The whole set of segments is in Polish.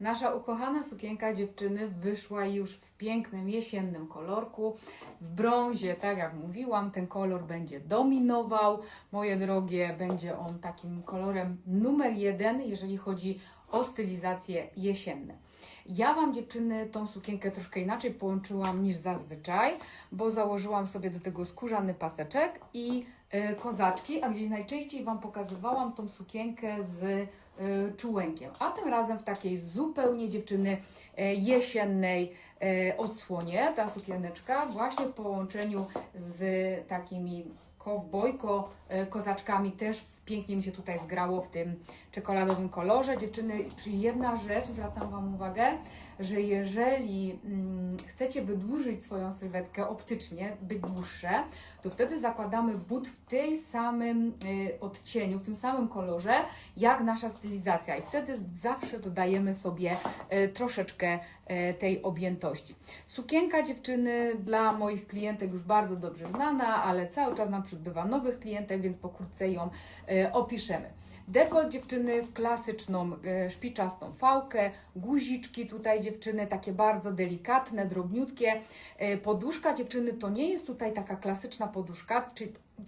Nasza ukochana sukienka dziewczyny wyszła już w pięknym jesiennym kolorku, w brązie, tak jak mówiłam, ten kolor będzie dominował. Moje drogie, będzie on takim kolorem numer jeden, jeżeli chodzi o stylizacje jesienne. Ja Wam dziewczyny tą sukienkę troszkę inaczej połączyłam niż zazwyczaj, bo założyłam sobie do tego skórzany paseczek i e, kozaczki, a gdzie najczęściej Wam pokazywałam tą sukienkę z e, czułenkiem, a tym razem w takiej zupełnie dziewczyny e, jesiennej odsłonie, ta sukieneczka właśnie w połączeniu z takimi kowbojko kozaczkami też pięknie mi się tutaj zgrało w tym czekoladowym kolorze. Dziewczyny, czy jedna rzecz, zwracam Wam uwagę, że jeżeli mm, chcecie wydłużyć swoją sylwetkę optycznie, być dłuższe, to wtedy zakładamy but w tej samym y, odcieniu, w tym samym kolorze, jak nasza stylizacja i wtedy zawsze dodajemy sobie y, troszeczkę y, tej objętości. Sukienka dziewczyny dla moich klientek już bardzo dobrze znana, ale cały czas nam przybywa nowych klientek, więc pokrótce ją y, opiszemy. Dekolt dziewczyny w klasyczną e, szpiczastą fałkę, guziczki tutaj dziewczyny takie bardzo delikatne, drobniutkie. E, Poduszka dziewczyny to nie jest tutaj taka klasyczna poduszka,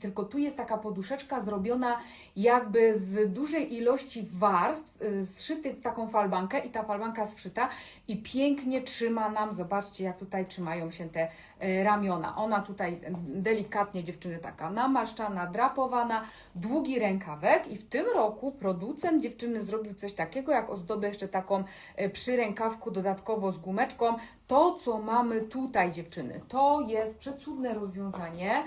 tylko tu jest taka poduszeczka zrobiona jakby z dużej ilości warstw, e, zszytych w taką falbankę i ta falbanka jest wszyta i pięknie trzyma nam, zobaczcie jak tutaj trzymają się te e, ramiona. Ona tutaj delikatnie dziewczyny taka namarszczana, drapowana, długi rękawek i w tym roku producent dziewczyny zrobił coś takiego, jak ozdobę jeszcze taką e, przy rękawku dodatkowo z gumeczką. To, co mamy tutaj dziewczyny, to jest przecudne rozwiązanie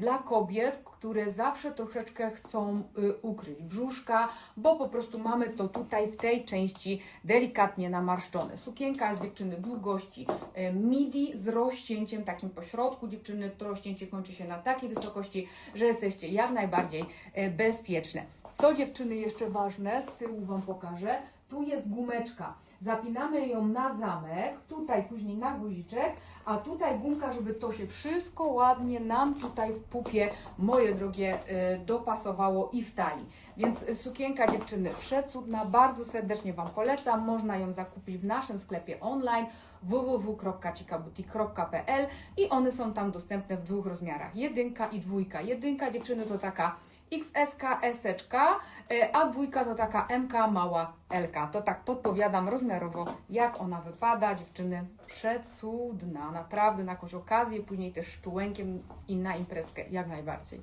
dla kobiet, które zawsze troszeczkę chcą y, ukryć brzuszka, bo po prostu mamy to tutaj w tej części delikatnie namarszczone. Sukienka z dziewczyny długości e, midi z rozcięciem takim pośrodku. Dziewczyny to rozcięcie kończy się na takiej wysokości, że jesteście jak najbardziej e, bezpieczne. Co dziewczyny jeszcze ważne, z tyłu Wam pokażę. Tu jest gumeczka. Zapinamy ją na zamek, tutaj później na guziczek, a tutaj gumka, żeby to się wszystko ładnie nam tutaj w pupie, moje drogie, y, dopasowało i w talii. Więc y, sukienka dziewczyny przecudna, bardzo serdecznie Wam polecam. Można ją zakupić w naszym sklepie online www.cikabutik.pl i one są tam dostępne w dwóch rozmiarach, jedynka i dwójka. Jedynka dziewczyny to taka XSK, SK, y, a dwójka to taka MK, mała LK. To tak podpowiadam rozmiarowo, jak ona wypada. Dziewczyny, przecudna, naprawdę na jakąś okazję, później też z czułenkiem i na imprezkę, jak najbardziej.